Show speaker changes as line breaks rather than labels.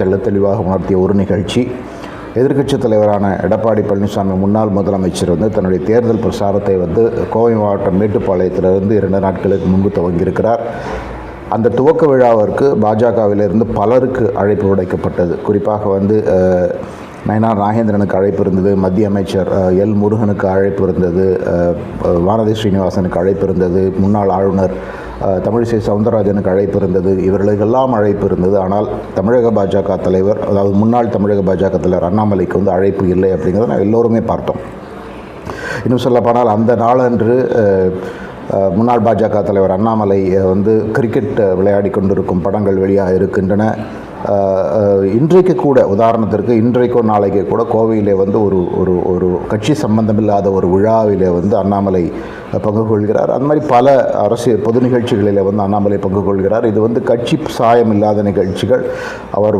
தெள்ள தெளிவாக உணர்த்திய ஒரு நிகழ்ச்சி. எதிர்க்கட்சித் தலைவரான எடப்பாடி பழனிசாமி முன்னாள் முதலமைச்சர் வந்து தன்னுடைய தேர்தல் பிரச்சாரத்தை வந்து கோவை மாவட்டம் மேட்டுப்பாளையத்திலிருந்து இரண்டு நாட்களுக்கு முன்பு துவங்கியிருக்கிறார். அந்த துவக்க விழாவிற்கு பாஜகவிலிருந்து பலருக்கு அழைப்பு உடைக்கப்பட்டது குறிப்பாக வந்து நயனார் நாகேந்திரனுக்கு அழைப்பு இருந்தது மத்திய அமைச்சர் எல் முருகனுக்கு அழைப்பு இருந்தது வானதி ஸ்ரீனிவாசனுக்கு அழைப்பு இருந்தது முன்னாள் ஆளுநர் தமிழிசை சவுந்தரராஜனுக்கு அழைப்பு இருந்தது. இவர்களுக்கெல்லாம் அழைப்பு இருந்தது. ஆனால் தமிழக பாஜக தலைவர் அதாவது முன்னாள் தமிழக பாஜக தலைவர் அண்ணாமலைக்கு வந்து அழைப்பு இல்லை அப்படிங்கிறத நான் எல்லோருமே பார்த்தோம். இன்னும் சொல்லப்போனால் அந்த நாளன்று முன்னாள் பாஜக தலைவர் அண்ணாமலை வந்து கிரிக்கெட் விளையாடி கொண்டிருக்கும் படங்கள் வெளியாக இருக்கின்றன. இன்றைக்கு கூட உதாரணத்திற்கு இன்றைக்கோ நாளைக்கு கூட கோவையிலே வந்து ஒரு ஒரு ஒரு கட்சி சம்பந்தமில்லாத ஒரு விழாவிலே வந்து அண்ணாமலை பங்கு கொள்கிறார். அந்த மாதிரி பல அரசியல் பொது நிகழ்ச்சிகளில் வந்து அண்ணாமலை பங்கு கொள்கிறார். இது வந்து கட்சி சாயம் இல்லாத நிகழ்ச்சிகள். அவர்